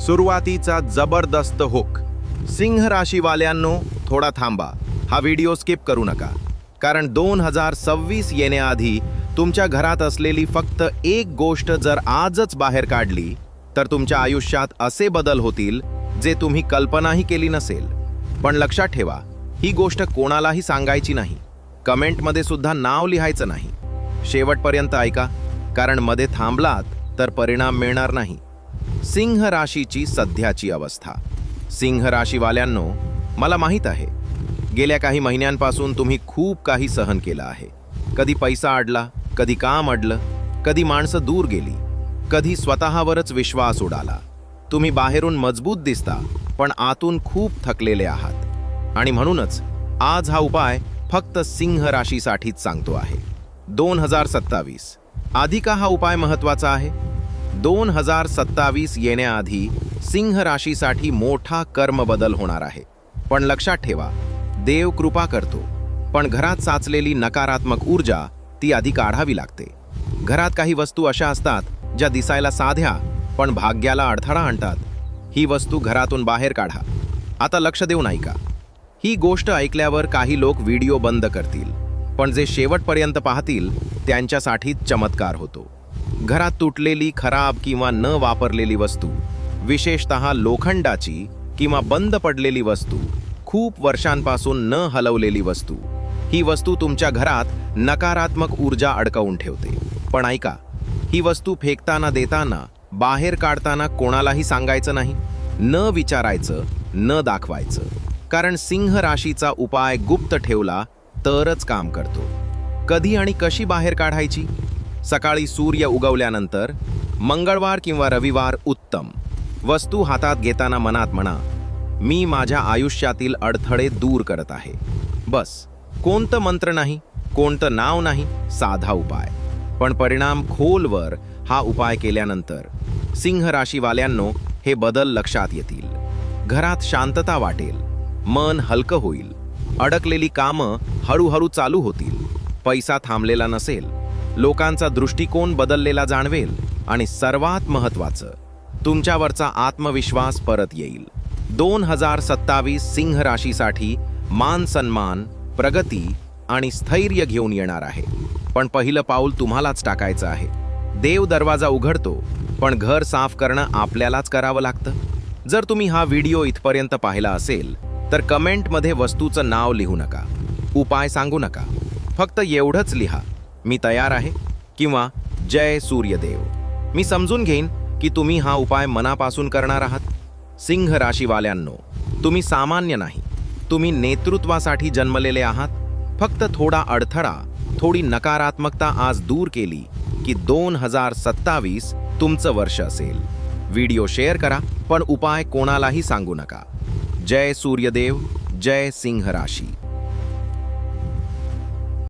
सुरुवातीचा जबरदस्त हुक. सिंह राशीवाल्यांनो थोडा थांबा. हा व्हिडिओ स्किप करू नका. कारण दोन हजार सव्वीस येण्याआधी तुमच्या घरात असलेली फक्त एक गोष्ट जर आजच बाहेर काढली तर तुमच्या आयुष्यात असे बदल होतील जे तुम्ही कल्पनाही केली नसेल. पण लक्षात ठेवा ही गोष्ट कोणालाही सांगायची नाही. कमेंटमध्ये सुद्धा नाव लिहायचं नाही. शेवटपर्यंत ऐका कारण मध्ये थांबलात तर परिणाम मिळणार नाही. सिंह राशीची सध्याची अवस्था. सिंह राशीवाल्यांनो मला माहीत आहे गेल्या काही महिन्यांपासून तुम्ही खूप काही सहन केलं आहे. कधी पैसा अडला कधी काम अडलं कधी माणसं दूर गेली कधी स्वतःवरच विश्वास उडाला. तुम्ही बाहेरून मजबूत दिसता पण आतून खूप थकलेले आहात. आणि म्हणूनच आज हा उपाय फक्त सिंह राशीसाठीच सांगतो आहे. दोन हजार सत्तावीस. आधी का हा उपाय महत्त्वाचा आहे? दोन हजार सत्तावीस येण्याआधी सिंह राशीसाठी मोठा कर्म बदल होणार आहे. पण लक्षात ठेवा देव कृपा करतो पण घरात साचलेली नकारात्मक ऊर्जा ती आधी काढावी लागते. घरात काही वस्तू अशा असतात ज्या दिसायला साध्या पण भाग्याला अडथळा आणतात. ही वस्तू घरातून बाहेर काढा. आता लक्ष देऊ ऐका ही गोष्ट ऐकल्यावर काही लोक व्हिडिओ बंद करतील पण जे शेवटपर्यंत पाहतील त्यांच्यासाठी चमत्कार होतो. घरात तुटलेली खराब किंवा न वापरलेली वस्तू विशेषतः लोखंडाची किंवा बंद पडलेली वस्तू खूप वर्षांपासून न हलवलेली वस्तू ही वस्तू तुमच्या घरात नकारात्मक ऊर्जा अडकवून ठेवते. पण ऐका ही वस्तू फेकताना देताना बाहेर काढताना कोणालाही सांगायचं नाही न विचारायचं न दाखवायचं. कारण सिंह राशीचा उपाय गुप्त ठेवला तरच काम करतो. कधी आणि कशी बाहेर काढायची? सकाळी सूर्य उगवल्यानंतर मंगळवार किंवा रविवार उत्तम. वस्तू हातात घेताना मनात म्हणा मी माझ्या आयुष्यातील अडथळे दूर करत आहे. बस कोणतं मंत्र नाही कोणतं नाव नाही साधा उपाय. पण परिणाम खोलवर हा उपाय केल्यानंतर सिंह राशीवाल्यांनो हे बदल लक्षात येतील. घरात शांतता वाटेल मन हलकं होईल. अडकलेली कामं हळूहळू चालू होतील. पैसा थांबलेला नसेल लोकांचा दृष्टिकोन बदललेला जाणवेल आणि सर्वात महत्त्वाचं तुमच्यावरचा आत्मविश्वास परत येईल. दोन हजार सत्तावीस सिंह राशीसाठी मान सन्मान प्रगती आणि स्थैर्य घेऊन येणार आहे. पण पहिलं पाऊल तुम्हालाच टाकायचं आहे. देव दरवाजा उघडतो पण घर साफ करणं आपल्यालाच करावं लागतं. जर तुम्ही हा व्हिडिओ इथपर्यंत पाहिला असेल तर कमेंटमध्ये वस्तूचं नाव लिहू नका. उपाय सांगू नका. फक्त एवढंच लिहा. मी तयार आहे किंवा जय सूर्यदेव. मी समजून घेईन की तुम्ही हा उपाय मनापासून करणार आहात. सिंह राशीवाल्यांनो तुम्ही सामान्य नाही. तुम्ही नेतृत्वासाठी जन्मलेले आहात. फक्त थोडा अडथळा थोडी नकारात्मकता आज दूर केली की दोन हजार सत्तावीस तुमचं वर्ष असेल. व्हिडिओ शेअर करा पण उपाय कोणालाही सांगू नका. जय सूर्यदेव जय सिंह राशी.